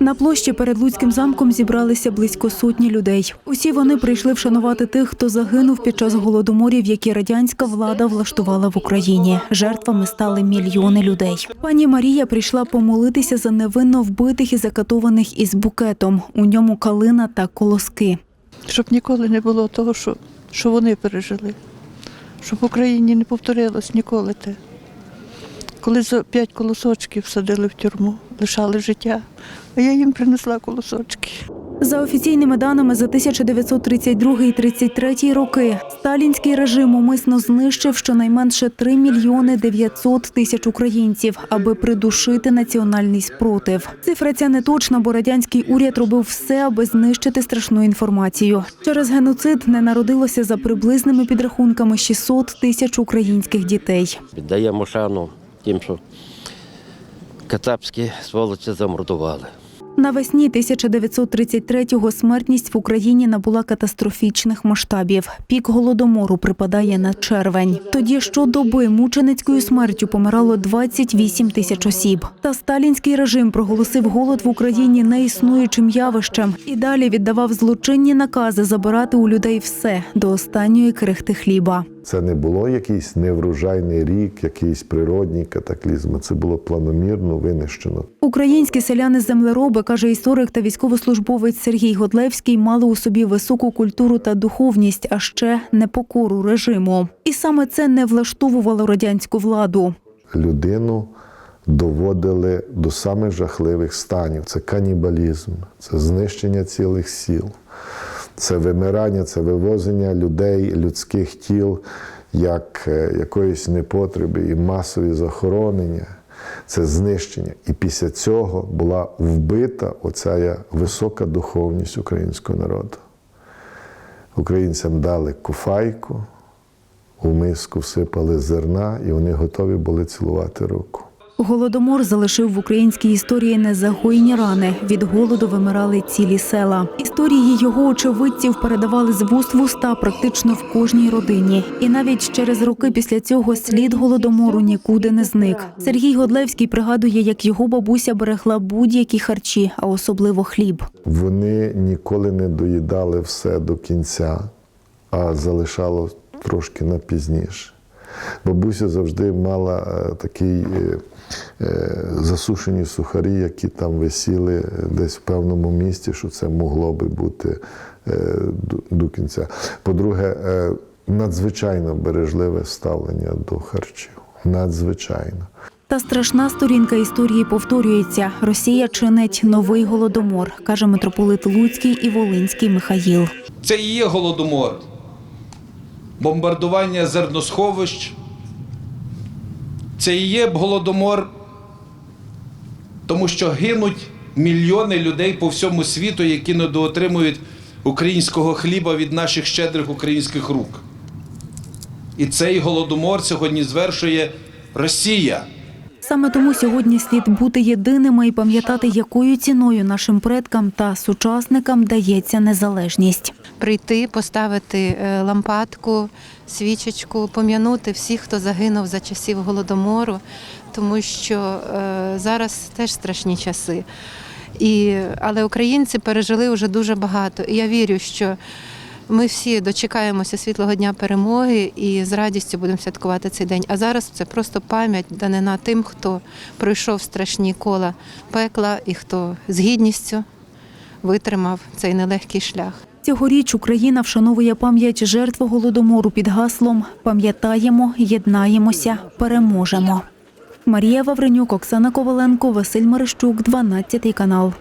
На площі перед Луцьким замком зібралися близько сотні людей. Усі вони прийшли вшанувати тих, хто загинув під час голодоморів, які радянська влада влаштувала в Україні. Жертвами стали мільйони людей. Пані Марія прийшла помолитися за невинно вбитих і закатованих із букетом. У ньому калина та колоски. щоб ніколи не було того, що, що вони пережили, щоб в Україні не повторилось ніколи те. Коли за п'ять колосочків садили в тюрму, лишали життя, а я їм принесла колосочки. За офіційними даними, за 1932 і 33 роки сталінський режим умисно знищив щонайменше 3 мільйони 900 тисяч українців, аби придушити національний спротив. Цифра ця не точна, бо радянський уряд робив все, аби знищити страшну інформацію. Через геноцид не народилося за приблизними підрахунками 600 тисяч українських дітей. Віддаємо шану тим, що кацапські сволочі замордували. Навесні 1933-го смертність в Україні набула катастрофічних масштабів. Пік голодомору припадає на червень. Тоді щодоби мученицькою смертю помирало 28 тисяч осіб. Та сталінський режим проголосив голод в Україні неіснуючим явищем і далі віддавав злочинні накази забирати у людей все до останньої крихти хліба. Це не було якийсь неврожайний рік, якийсь природній катаклізм. Це було планомірно винищено. Українські селяни-землероби, каже історик та військовослужбовець Сергій Годлевський, мали у собі високу культуру та духовність, а ще непокору режиму. І саме це не влаштовувало радянську владу. Людину доводили до самих жахливих станів. Це канібалізм, це знищення цілих сіл, це вимирання, це вивозення людей, людських тіл як е, якоїсь непотреби і масові захоронення. Це знищення. І після цього була вбита оця висока духовність українського народу. Українцям дали куфайку, у миску всипали зерна, і вони готові були цілувати руку. Голодомор залишив в українській історії незагойні рани. Від голоду вимирали цілі села. Історії його очевидців передавали з вуст в уста практично в кожній родині. І навіть через роки після цього слід голодомору нікуди не зник. Сергій Годлевський пригадує, як його бабуся берегла будь-які харчі, а особливо хліб. Вони ніколи не доїдали все до кінця, а залишало трошки на пізніше. Бабуся завжди мала е, такий е, е, засушені сухарі, які там висіли десь в певному місці, що це могло би бути до, кінця. По-друге, надзвичайно бережливе ставлення до харчів. Надзвичайно. Та страшна сторінка історії повторюється. Росія чинить новий голодомор, каже митрополит Луцький і Волинський Михаїл. Це і є голодомор. Бомбардування зерносховищ. Це і є голодомор, тому що гинуть мільйони людей по всьому світу, які недоотримують українського хліба від наших щедрих українських рук. І цей голодомор сьогодні звершує Росія. Саме тому сьогодні слід бути єдиними і пам'ятати, якою ціною нашим предкам та сучасникам дається незалежність. прийти, поставити е, лампадку, свічечку, пом'янути всіх, хто загинув за часів голодомору, тому що е, зараз теж страшні часи. І, але українці пережили вже дуже багато. І я вірю, що ми всі дочекаємося світлого дня перемоги і з радістю будемо святкувати цей день. А зараз це просто пам'ять данина тим, хто пройшов страшні кола пекла і хто з гідністю витримав цей нелегкий шлях. Цьогоріч Україна вшановує пам'ять жертв голодомору під гаслом Пам'ятаємо, єднаємося, переможемо. Марія Вавренюк, Оксана Коваленко, Василь Мерещук, 12 канал.